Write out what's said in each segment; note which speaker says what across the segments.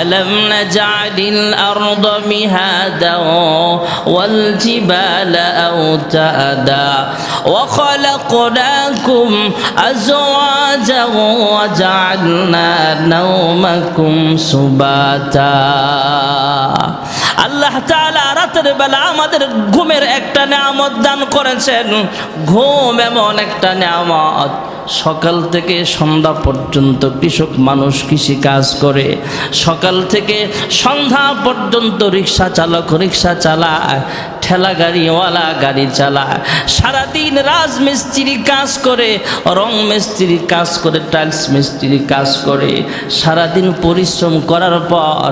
Speaker 1: ألم نجعل الأرض مهادا والجبال أوتادا وخلقناكم أزواجا وجعلنا نومكم سباتا আল্লাহ তাআলা রাতের বেলা আমাদের ঘুমের একটা নিয়ামত দান করেছেন ঘুম এমন একটা নিয়ামত সকাল থেকে সন্ধ্যা পর্যন্ত কৃষক মানুষ কৃষি কাজ করে। সকাল থেকে সন্ধ্যা পর্যন্ত রিক্সা চালক রিক্সা চালায়, ঠেলা গাড়িওয়ালা গাড়ি চালায়। সারাদিন রাজমিস্ত্রি কাজ করে, রং মিস্ত্রি কাজ করে, টাইলস মিস্ত্রি কাজ করে। সারাদিন পরিশ্রম করার পর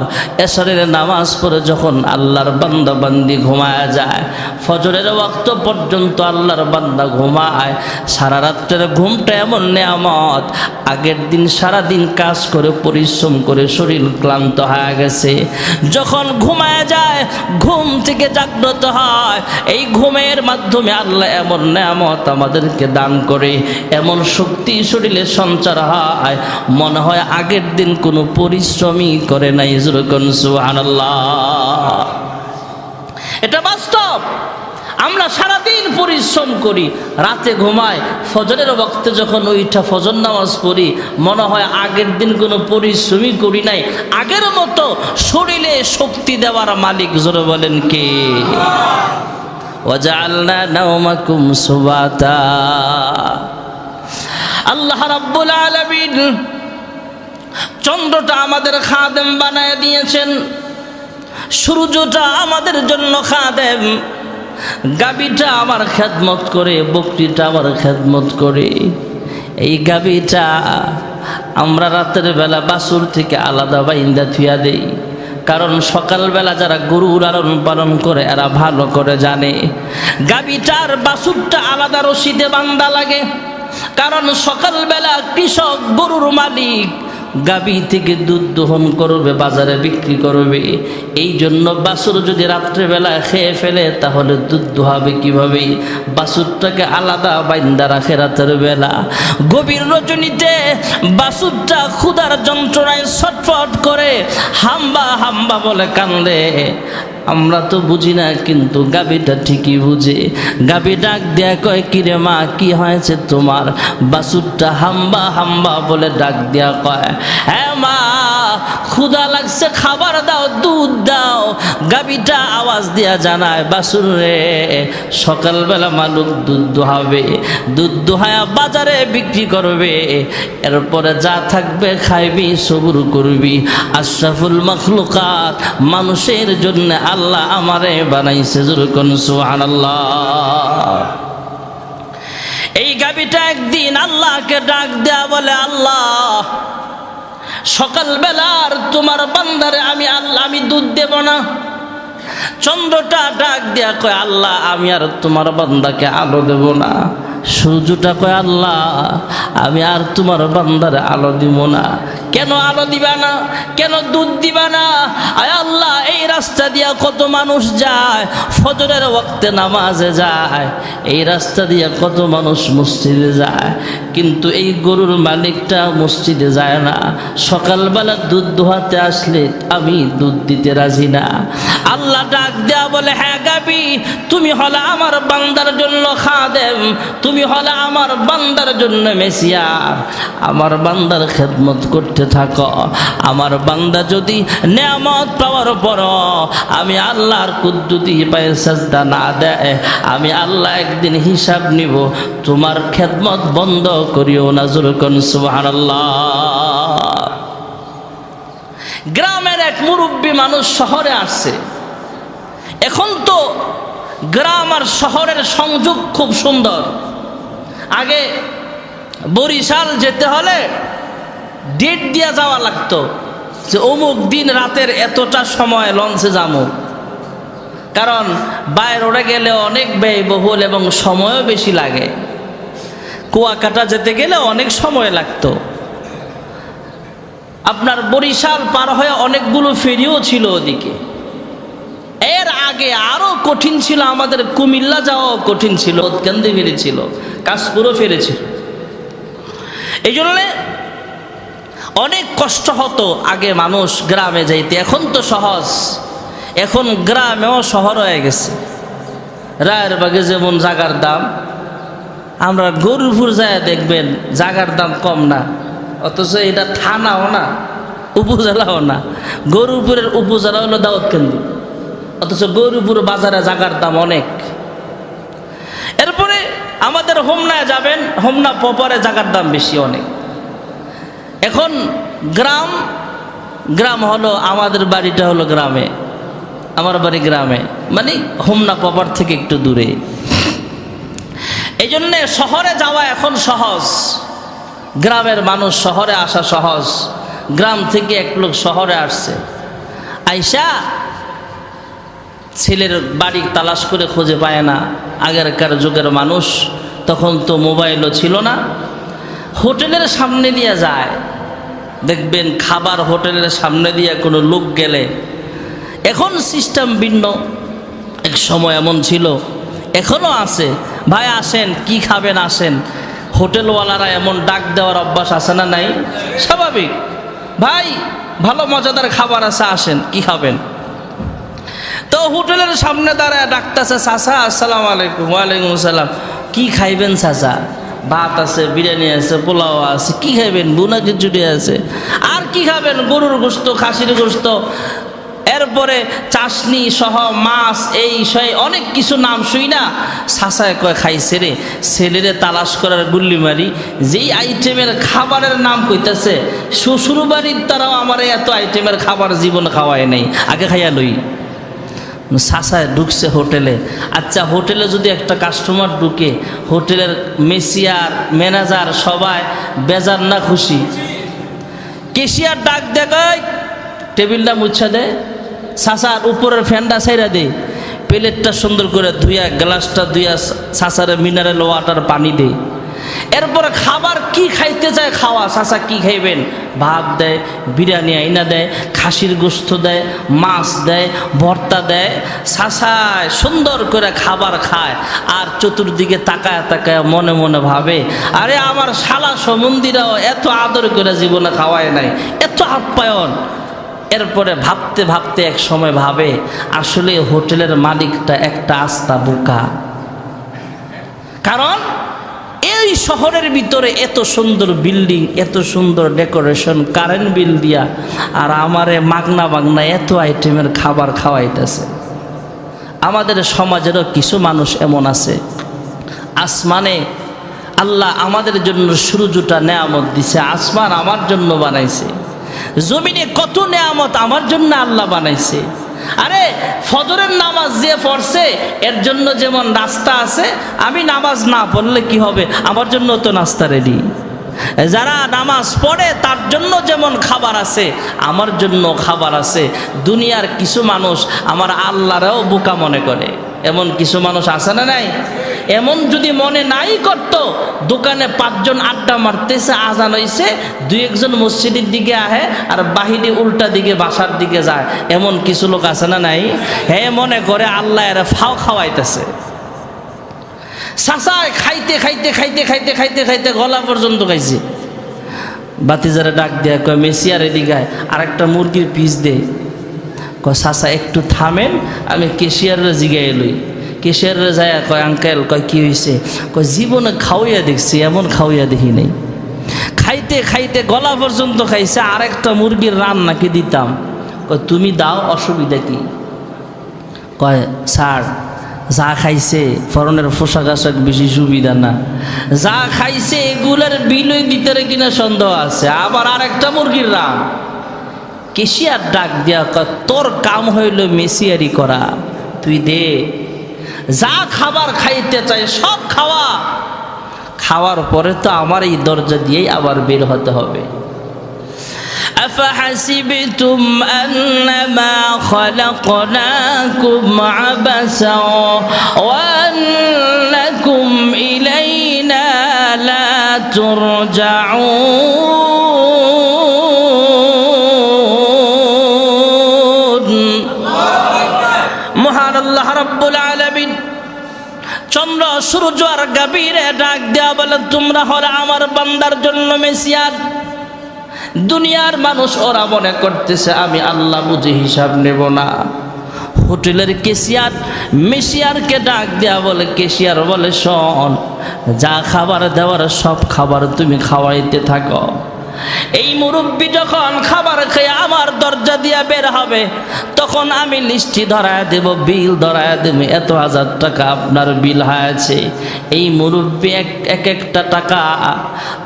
Speaker 1: এসরের নামাজ পড়ে যখন আল্লাহর বান্দা বান্দি ঘুমায় যায়। ফজরের ওয়াক্ত পর্যন্ত আল্লাহর বান্দা ঘুমায়। সারা রাত্রের ঘুমটা এমন নেয়ামত, আগের দিন সারা দিন কাজ করে, পরিশ্রম করে শরীর ক্লান্ত হয়ে গেছে। যখন ঘুমায় যায়, ঘুম থেকে জাগ্রত হয়। এই ঘুমের মাধ্যমে আল্লাহ এমন নেয়ামত আমাদেরকে দান করে, এমন শক্তি শরীরে সঞ্চার হয়। মনে হয় আগের দিন কোনো পরিশ্রমই করে নাই যেরকম সুবহানাল্লাহ। এটা বাস্তব। আমরা সারাদিন পরিশ্রম করি, রাতে ঘুমাই, ফজরের বক্তে যখন ওইটা ফজর নামাজ পড়ি, মনে হয় আগের দিন কোনো পরিশ্রমই করি নাই। আগের মতো শরীরে শক্তি দেওয়ার মালিক জোরে বলেন কে? আল্লাহ রাব্বুল আলামিন চন্দ্রটা আমাদের খাদেম বানায় দিয়েছেন, সূর্যটা আমাদের জন্য খাদেম। গাবিটা আমার খেদমত করে, বকরিটা আমার খেদমত করে। এই গাবিটা আমরা রাতের বেলা বাসুর থেকে আলাদা বাইন্দা থুয়া দেই। কারণ সকালবেলা যারা গরু লালন পালন করে, এরা ভালো করে জানে। গাবিটার বাসুরটা আলাদা রশিদে বান্দা লাগে। কারণ সকালবেলা কৃষক গরুর মালিক গাবি থেকে দুধ দোহন করবে, বাজারে বিক্রি করবে। এই জন্য বাসুর যদি রাত্রেবেলা খেয়ে ফেলে, তাহলে দুধ দোহাবে কীভাবে? বাসুরটাকে আলাদা বাইন্দা রাখে রাতের বেলা। গভীর রজনীতে বাসুরটা ক্ষুধার যন্ত্রণায় ছটফট করে, হাম্বা হাম্বা বলে কান্দে। আমরা তো বুঝি না, কিন্তু গাবিটা ঠিকই বুঝে। গাবি ডাক দেয়া কয় কিরে মা, কি হয়েছে তোমার? বাসুরটা হাম্বা হাম্বা বলে ডাক দেয়া কয় হ্যাঁ মা ক্ষুধা লাগছে, খাবার দাও, দুধ দাও। গাবিটা আওয়াজ দিয়া জানায়, বাসুর রে, সকালবেলা মালুক দুধ দোহাবে। দুধ দোহায়া বাজারে বিক্রি করবে। এরপরে যা থাকবে খাইবি, সবুর করবি। আশরাফুল মখলুকাত, মানুষের জন্য আল্লাহ আমারে বানাইছে যেরকম সুবহানাল্লাহ। এই গাবিটা একদিন আল্লাহকে ডাক দেয়া বলে, আল্লাহ সকালবেলার তোমার বান্দারে আমি আল্লাহ আমি দুধ দেব না। চন্দ্রটা ডাক দেয়া কয়, আল্লাহ, আমি আর তোমার বান্দাকে আলো দেব না। সূর্যটা কয়, আল্লাহ, আমি আর তোমার বান্দারে আলো দিব না। কেন আলো দিবা না? কেন দুধ দিবা না? আয় আল্লাহ, এই রাস্তা দিয়া কত মানুষ যায়, ফজরের ওক্তে নামাজে যায়, এই রাস্তা দিয়া কত মানুষ মসজিদে যায়, কিন্তু এই গরুর মালিকটা মসজিদে যায় না। সকালবেলা দুধ দোহাতে আসলে আমি দুধ দিতে রাজি না। আল্লাহ ডাক দেয়া বলে হ্যাঁ গাবি, তুমি হলে আমার বান্দার জন্য খাদেম, তুমি হলে আমার বান্দার জন্য মেসিয়ার আমার বান্দার খেদমত করতে থাকো, আমার বান্দা যদি নেয়ামত পাওয়ার পর আমি আল্লাহর কুদ্দুতি পায়ে সাজদা না দেয়, আমি আল্লাহ একদিন হিসাব নিব, তোমার খেদমত বন্ধ করিও না, জুরকন সুবহানাল্লাহ। গ্রামের এক মুরব্বী মানুষ শহরে আসছে। এখন তো গ্রাম আর শহরের সংযোগ খুব সুন্দর। আগে বরিশাল যেতে হলে ডেট দিয়া যাওয়া লাগতো যে অমুক দিন রাতের এতটা সময় লঞ্চে যাব। কারণ বাইরে গেলে অনেক ব্যয়বহুল এবং সময়ও বেশি লাগে। কুয়াকাটা যেতে গেলে অনেক সময় লাগতো। আপনার বরিশাল পার হয়ে অনেকগুলো ফেরিও ছিল ওদিকে। এর আগে আরও কঠিন ছিল, আমাদের কুমিল্লা যাওয়াও কঠিন ছিল কেন্দ্রে ফেরেছিল কাশপুরও ফেরেছিল এই জন্যে অনেক কষ্ট হতো আগে মানুষ গ্রামে যাইতে। এখন তো সহজ। এখন গ্রামেও শহর হয়ে গেছে। রায়ের বাগে যেমন জাগার দাম, আমরা গরুপুর যায় দেখবেন জাগার দাম কম না। অথচ এটা থানাও না, উপজেলাও না। গরুপুরের উপজেলা হলো দাউদ কেন্দ্র অথচ গরুপুর বাজারে জাগার দাম অনেক। এরপরে আমাদের হোমনায় যাবেন, হোমনা পপারে জাগার দাম বেশি অনেক। এখন গ্রাম গ্রাম হলো আমাদের বাড়িটা হলো গ্রামে, আমার বাড়ি গ্রামে মানে হোমনা পপার থেকে একটু দূরে। এই জন্যে শহরে যাওয়া এখন সহজ, গ্রামের মানুষ শহরে আসা সহজ, গ্রাম থেকে এক লোক শহরে আসছে। আইসা ছেলের বাড়ি তালাশ করে খুঁজে পায় না, আগেরকার যুগের মানুষ, তখন তো মোবাইলও ছিল না হোটেলের সামনে দিয়ে যায়। দেখবেন খাবার হোটেলের সামনে দিয়ে কোনো লোক গেলে, এখন সিস্টেম ভিন্ন। এক সময় এমন ছিল এখনও আছে। ভাই, আসেন, কি খাবেন, আসেন। হোটেলওয়ালারা এমন ডাক দেওয়ার অভ্যাস আছে না নাই? স্বাভাবিক। ভাই, ভালো মজাদার খাবার আছে, আসেন, কি খাবেন? তো হোটেলের সামনে দাঁড়ায় ডাকতেছে, চাচা, আসসালাম আলাইকুম, ওয়ালাইকুম আসসালাম। কি খাইবেন, চাচা? ভাত আছে, বিরিয়ানি আছে, পোলাও আছে, কি খাবেন বুনা খিচুড়ি আছে। আর কি খাবেন? গরুর গোস্ত, খাসির গোস্ত। এরপরে চাশনি সহ মাছ, এই সেই, অনেক কিছু নাম শুই না। সাসায় কয়, খাইছে রে। ছেলেরে তালাশ করার গুল্লি মারি। যেই আইটেমের খাবারের নাম কইতেছে শ্বশুর বাড়ির তারাও আমার এত আইটেমের খাবার জীবন খাওয়ায় নাই। আগে খাইয়া লই। সাসায় ঢুকছে হোটেলে। আচ্ছা হোটেলে যদি একটা কাস্টমার ঢুকে, হোটেলের মেসিয়ার ম্যানেজার সবাই বেজার না খুশি? কেশিয়ার ডাক দেখায় টেবিলটা মুছা দেয় সাসার উপরের ফ্যানটা সাইরা দে, প্লেটটা সুন্দর করে ধুইয়া গ্লাসটা ধুইয়া সাসারে মিনারেল ওয়াটার পানি দে। এরপরে খাবার কি খাইতে চায় খাওয়া? সাসা কি খাইবেন? ভাত দেয়, বিরিয়ানি আইনা দেয়, খাসির গোস্ত দেয়, মাছ দেয়, ভর্তা দেয়, সাসায় সুন্দর করে খাবার খায়। আর চতুর্দিকে তাকায় তাকায় মনে মনে ভাবে, আরে আমার শালা সমন্দিরাও এত আদর করে জীবনে খাওয়ায় নাই, এত আপ্যায়ন। এরপরে ভাবতে ভাবতে এক সময় ভাবে, আসলে হোটেলের মালিকটা একটা আস্তা বোকা। কারণ শহরের ভিতরে এত সুন্দর বিল্ডিং, এত সুন্দর ডেকোরেশন, কারেন্ট বিল দিয়া, আর আমারে মাগনা বাগনা এত আইটেমের খাবার খাওয়াইতেছে। আমাদের সমাজেরও কিছু মানুষ এমন আছে। আসমানে আল্লাহ আমাদের জন্য সূর্যটা নেয়ামত দিছে, আসমান আমার জন্য বানাইছে। জমিনে কত নেয়ামত আমার জন্য আল্লাহ বানাইছে। আরে, ফজরের নামাজ যে পড়ছে, এর জন্য যেমন নাস্তা আছে, আমি নামাজ না পড়লে কি হবে? আমার জন্য তো নাস্তা রেডি যারা নামাজ পড়ে, তার জন্য যেমন খাবার আছে, আমার জন্য খাবার আছে। দুনিয়ার কিছু মানুষ আমার আল্লাহরাও বোকা মনে করে। এমন কিছু মানুষ আছে না নাই? এমন যদি মনে নাই করত, দোকানে পাঁচজন আড্ডা মারতেছে, আজান হইছে, দুই একজন মসজিদের দিকে আহে আর বাহিনী উল্টা দিকে বাসার দিকে যায়। এমন কিছু লোক আছে না নাই? হে মনে করে আল্লাহ এরা ফাও খাওয়াইতেছে। সাসায় খাইতে খাইতে খাইতে খাইতে খাইতে খাইতে গলা পর্যন্ত খাইছে। বাতিজারে ডাক দেয় কয় মেসিয়ার এদিকে আর একটা মুরগির পিস দে। কয় সাসা একটু থামেন, আমি কেশিয়াররা জিগাই লই। কেশিয়াররা যায়? কয় আঙ্কেল কয়, কি হয়েছে কয়, জীবনে খাওয়াইয়া দেখছি, এমন খাওয়াইয়া দেখি নেই। খাইতে খাইতে গলা পর্যন্ত খাইছে, আরেকটা মুরগির রান নাকি দিতাম। কয়, তুমি দাও, অসুবিধা কি? কয়, স্যার, যা খাইছে, ফরনের পোশাক আশাক বেশি সুবিধা না। যা খাইছে, এগুলোর বিলই ভিতরে কিনা সন্দেহ আছে, আবার আর একটা মুরগির রান। কেশিয়ার ডাক দিয়া কয়, তোর কাম হইল মেসিয়ারি করা। তুই দে যা খাবার খাইতে চাই সব খাওয়া খাওয়ার পরে তো আমার এই দরজা দিয়েই আবার বের হতে হবে أفحسبتم أنما خلقناكم عبثا وأنكم إلينا لا ترجعون সূর্য আর গাভীরে ডাক দেওয়া বলে, তোমরা হলে আমার বান্দার জন্য মেসিয়ার দুনিয়ার মানুষ ওরা মনে করতেছে, আমি আল্লাহ বুঝি হিসাব নেব না। হোটেলের কেশিয়ার মেশিয়ারকে ডাক দেয়া বলে কেশিয়ার বলে, শোন, যা খাবার দেওয়ার সব খাবার তুমি খাওয়াইতে থাকো। এই মুরব্বী যখন খাবার খেয়ে আমার দরজা দিয়া বের হবে, তখন আমি লিস্টি ধরায় দেব, বিল ধরায় দেব, এত হাজার টাকা আপনার বিল হয়েছে। এই মুরব্বী এক এক একটা টাকা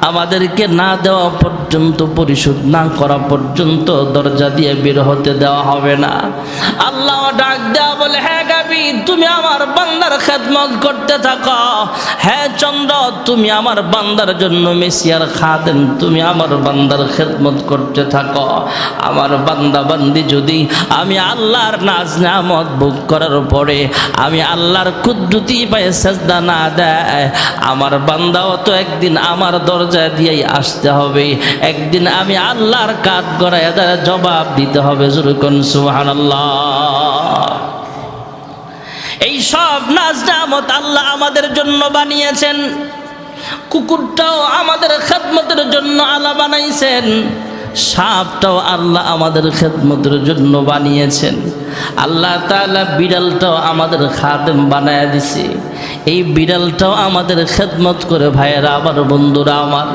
Speaker 1: আমাদেরকে না দেওয়া পর্যন্ত, পরিশোধ না করা পর্যন্ত দরজা দিয়ে বের হতে দেওয়া হবে না। আল্লাহ ডাক দেওয়া বলে হ্যাঁ গাবি, তুমি আমার বান্দার খেদমত করতে থাকো। হ্যাঁ চন্দ্র, তুমি আমার বান্দার জন্য মেসিয়ার খাদেন তুমি আমার বান্দার খেদমত করতে থাকো। আমার বান্দা বান্দি যদি আমি আল্লাহর নাজ নামত ভোগ করার পরে আমি আল্লাহর কুদ্দুতি পায়ে সেজদা না দেয়, আমার বান্দাও তো একদিন আমার দরজা দিয়েই আসতে হবে। একদিন আমি আল্লাহর কাজ গড়ায় তারা জবাব দিতে হবে। জুরুকন সুহান এই সব নাজ নামত আল্লাহ আমাদের জন্য বানিয়েছেন। কুকুরটাও আমাদের খেদমতের জন্য আলা বানাইছেন, সাপটাও আল্লাহ আমাদের খেদমতের জন্য বানিয়েছেন। আল্লাহ তালা বিড়ালটাও আমাদের খাদেম বানায় দিছে। এই বিড়ালটাও আমাদের খেদমত করে, ভাইয়েরা, আমার বন্ধুরা, আমার